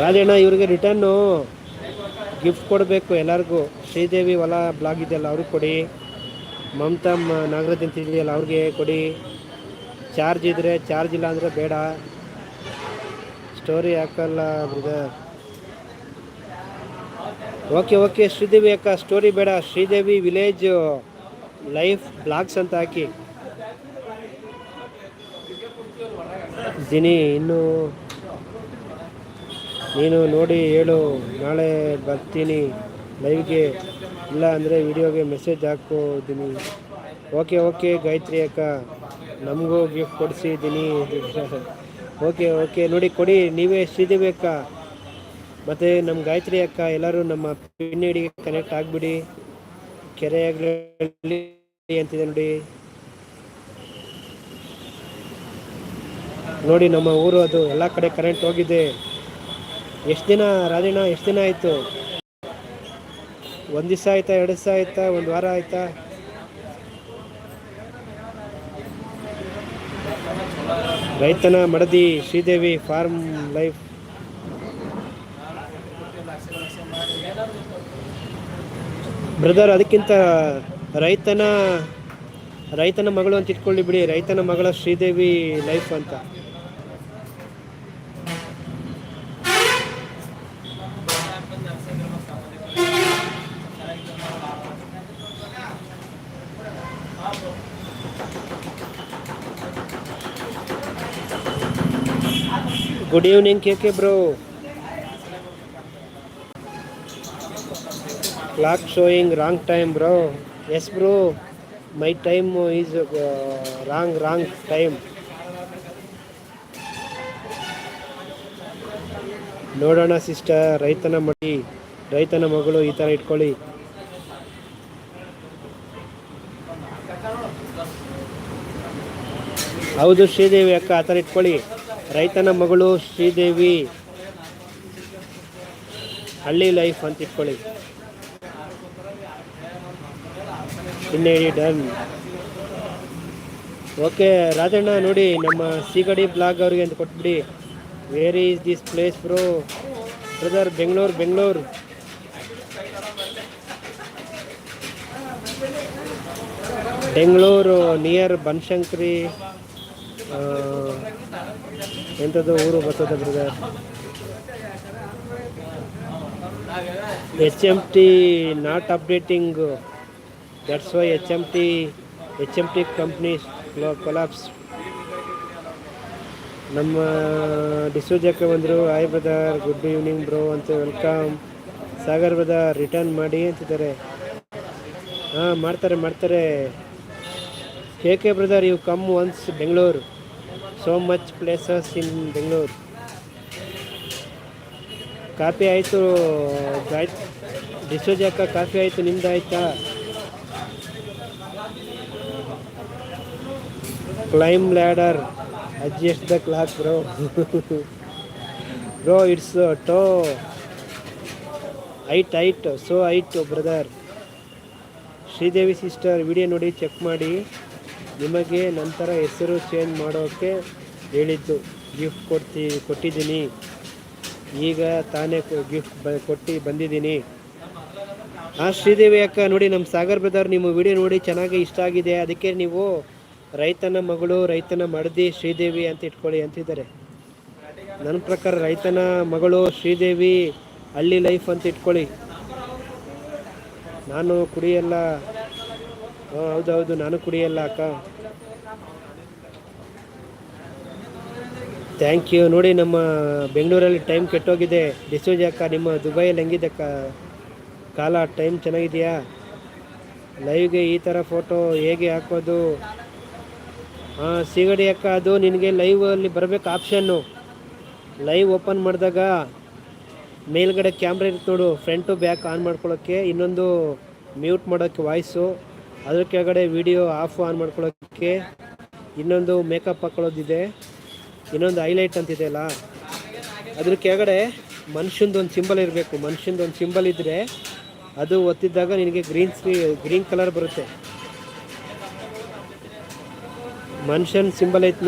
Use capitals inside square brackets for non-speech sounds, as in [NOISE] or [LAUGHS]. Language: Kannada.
ರಾಜಣ್ಣ ಇವ್ರಿಗೆ ರಿಟರ್ನು ಗಿಫ್ಟ್ ಕೊಡಬೇಕು ಎಲ್ಲರಿಗೂ. ಶ್ರೀದೇವಿ ಹೊಲ ಬ್ಲಾಗ್ ಇದೆಯಲ್ಲ, ಅವ್ರಿಗೆ ಕೊಡಿ. ಮಮತಾ ನಾಗರಾಜ್ ಅಂತ ಇದೆಯಲ್ಲ, ಅವ್ರಿಗೆ ಕೊಡಿ. ಚಾರ್ಜ್ ಇದ್ದರೆ ಚಾರ್ಜ್ ಇಲ್ಲ ಅಂದರೆ ಬೇಡ. ಸ್ಟೋರಿ ಹಾಕಲ್ಲ ಬ್ರದರ್ ಓಕೆ ಓಕೆ ಶ್ರೀದೇವಿ ಅಕ್ಕ ಸ್ಟೋರಿ ಬೇಡ. ಶ್ರೀದೇವಿ ವಿಲೇಜ್ ಲೈಫ್ ಬ್ಲಾಗ್ಸ್ ಅಂತ ಹಾಕಿ. ದಿನಿ ಇನ್ನು ನೀನು ನೋಡಿ ಹೇಳು, ನಾಳೆ ಬರ್ತೀನಿ. ಲೈವ್ಗೆ ಇಲ್ಲ ಅಂದರೆ ವಿಡಿಯೋಗೆ ಮೆಸೇಜ್ ಹಾಕೋದೀನಿ ಓಕೆ ಓಕೆ ಗಾಯತ್ರಿ ಅಕ್ಕ. ನಮಗೂ ಗಿಫ್ಟ್ ಕೊಡಿಸಿದ್ದೀನಿ. ಓಕೆ [LAUGHS] ಓಕೆ ನೋಡಿ ಕೊಡಿ, ನೀವೇ ಶ್ರೀದೇವಿ ಅಕ್ಕ. ಮತ್ತು ನಮ್ಮ ಗಾಯತ್ರಿ ಅಕ್ಕ, ಎಲ್ಲರೂ ನಮ್ಮ ಪಿನ್ನಿಡಿಗೆ ಕನೆಕ್ಟ್ ಆಗಿಬಿಡಿ. ಕೆರೆಯಾಗಲಿ ಅಂತಿದೆ ನೋಡಿ. ನೋಡಿ ನಮ್ಮ ಊರು ಅದು, ಎಲ್ಲ ಕಡೆ ಕರೆಂಟ್ ಹೋಗಿದೆ. ಎಷ್ಟು ದಿನ ರಾಜಣ್ಣ ಎಷ್ಟು ದಿನ ಆಯಿತು? ಒಂದು ದಿವಸ ಆಯ್ತಾ, ಎರಡು ದಿವಸ ಆಯ್ತಾ, ಒಂದು ವಾರ ಆಯ್ತಾ? ರೈತನ ಮಡದಿ ಶ್ರೀದೇವಿ ಫಾರ್ಮ್ ಲೈಫ್. ಬ್ರದರ್, ಅದಕ್ಕಿಂತ ರೈತನ ರೈತನ ಮಗಳು ಅಂತ ಇಟ್ಕೊಳ್ಳಿ ಬಿಡಿ. ರೈತನ ಮಗಳ ಶ್ರೀದೇವಿ ಲೈಫ್ ಅಂತ. Good evening K K bro clock showing wrong time bro yes bro my time is wrong wrong time ನೋಡೋಣ ಸಿಸ್ಟರ್, ರೈತನ ಮಡಿ, ರೈತನ ಮಗಳು ಈ ಥರ ಇಟ್ಕೊಳ್ಳಿ. ಹೌದು ಶ್ರೀದೇವಿ ಅಕ್ಕ, ಆ ಥರ ಇಟ್ಕೊಳ್ಳಿ. ರೈತನ ಮಗಳು ಶ್ರೀದೇವಿ. ಹಳ್ಳಿ ಲೈಫ್ ಅಂತ ಇಟ್ಕೊಳ್ಳಿ. ಇನ್ನೇಳಿ ಡನ್. ಓಕೆ, ರಾಜಣ್ಣ, ನೋಡಿ ನಮ್ಮ ಸಿಗಡಿ ಬ್ಲಾಗ್ ಅವ್ರಿಗೆ ಅಂತ ಕೊಟ್ಬಿಡಿ. Where is this place bro brother Bengaluru Bengaluru Bengaluru near Banashankari ಎಂಥದ್ದು ಊರು ಬರ್ತದೆ brother H M T not updating that's why H M T H M T company collapse ನಮ್ಮ ಡಿಸೂಜಕ್ಕೆ ಬಂದರು hi brother good evening bro ಅಂತ ವೆಲ್ಕಮ್ ಸಾಗರ್ ಬ್ರದರ್ ರಿಟರ್ನ್ ಮಾಡಿ ಅಂತಿದ್ದಾರೆ. ಹಾಂ, ಮಾಡ್ತಾರೆ ಮಾಡ್ತಾರೆ. K K brother you come once Bengaluru so much places in Bengaluru coffee ಆಯಿತು ಗಾಯ್ ಕಾಫಿ ಆಯಿತು, ನಿಮ್ದು ಆಯ್ತಾ? Climb ladder adjust the clock bro bro it's two eight eight so eight brother Sridevi sister video ನೋಡಿ ಚೆಕ್ ಮಾಡಿ. ನಿಮಗೆ ನಂತರ ಹೆಸರು ಚೇಂಜ್ ಮಾಡೋಕ್ಕೆ ಹೇಳಿದ್ದು. ಗಿಫ್ಟ್ ಕೊಡ್ತಿ, ಕೊಟ್ಟಿದ್ದೀನಿ. ಈಗ ತಾನೇ ಗಿಫ್ಟ್ ಬ, ಕೊಟ್ಟು ಬಂದಿದ್ದೀನಿ. ಹಾಂ ಶ್ರೀದೇವಿ ಅಕ್ಕ, ನೋಡಿ ನಮ್ಮ ಸಾಗರ್ ಬ್ರದರ್ ನಿಮ್ಮ ವಿಡಿಯೋ ನೋಡಿ ಚೆನ್ನಾಗಿ ಇಷ್ಟ ಆಗಿದೆ. ಅದಕ್ಕೆ ನೀವು ರೈತನ ಮಗಳು ರೈತನ ಮಡದಿ ಶ್ರೀದೇವಿ ಅಂತ ಇಟ್ಕೊಳ್ಳಿ ಅಂತಿದ್ದಾರೆ. ನನ್ನ ಪ್ರಕಾರ ರೈತನ ಮಗಳು ಶ್ರೀದೇವಿ ಹಳ್ಳಿ ಲೈಫ್ ಅಂತ ಇಟ್ಕೊಳ್ಳಿ. ನಾನು ಕುಡಿಯಲ್ಲ. ಹಾಂ, ಹೌದೌದು, ನಾನು ಕುಡಿಯಲ್ಲ ಅಕ್ಕ. ಥ್ಯಾಂಕ್ ಯು ನೋಡಿ, ನಮ್ಮ ಬೆಂಗಳೂರಲ್ಲಿ ಟೈಮ್ ಕೆಟ್ಟೋಗಿದೆ. ಡಿಸೋಜ್ ಅಕ್ಕ, ನಿಮ್ಮ ದುಬೈಯಲ್ಲಿ ಹೆಂಗಿದೆ ಕ ಕಾಲ ಟೈಮ್ ಚೆನ್ನಾಗಿದೆಯಾ? ಲೈವ್ಗೆ ಈ ಥರ ಫೋಟೋ ಹೇಗೆ ಹಾಕೋದು? ಹಾಂ, ಸಿಗಡಿ ಅಕ್ಕ, ಅದು ನಿನಗೆ ಲೈವಲ್ಲಿ ಬರಬೇಕು ಆಪ್ಷನ್ನು. ಲೈವ್ ಓಪನ್ ಮಾಡಿದಾಗ ಮೇಲ್ಗಡೆ ಕ್ಯಾಮ್ರಾ ಇರುತ್ತೆ ನೋಡು ಫ್ರಂಟು ಬ್ಯಾಕ್ ಆನ್ ಮಾಡ್ಕೊಳ್ಳೋಕ್ಕೆ. ಇನ್ನೊಂದು ಮ್ಯೂಟ್ ಮಾಡೋಕ್ಕೆ ವಾಯ್ಸು ಅದ್ರ ಕೆಳಗಡೆ ವಿಡಿಯೋ ಆಫ್ ಆನ್ ಮಾಡ್ಕೊಳ್ಳೋಕ್ಕೆ ಇನ್ನೊಂದು ಮೇಕಪ್ ಹಾಕೊಳ್ಳೋದಿದೆ. ಇನ್ನೊಂದು ಹೈಲೈಟ್ ಅಂತಿದೆಯಲ್ಲ ಅದ್ರ ಕೆಳಗಡೆ ಮನುಷ್ಯಂದೊಂದು ಸಿಂಬಲ್ ಇರಬೇಕು. ಮನುಷ್ಯಂದು ಒಂದು ಸಿಂಬಲ್ ಇದ್ದರೆ ಅದು ಒತ್ತಿದ್ದಾಗ ನಿನಗೆ ಗ್ರೀನ್ ಸ್ಕ್ರೀ ಗ್ರೀನ್ ಕಲರ್ ಬರುತ್ತೆ. ಮನುಷ್ಯನ್ ಸಿಂಬಲ್ ಐತೆ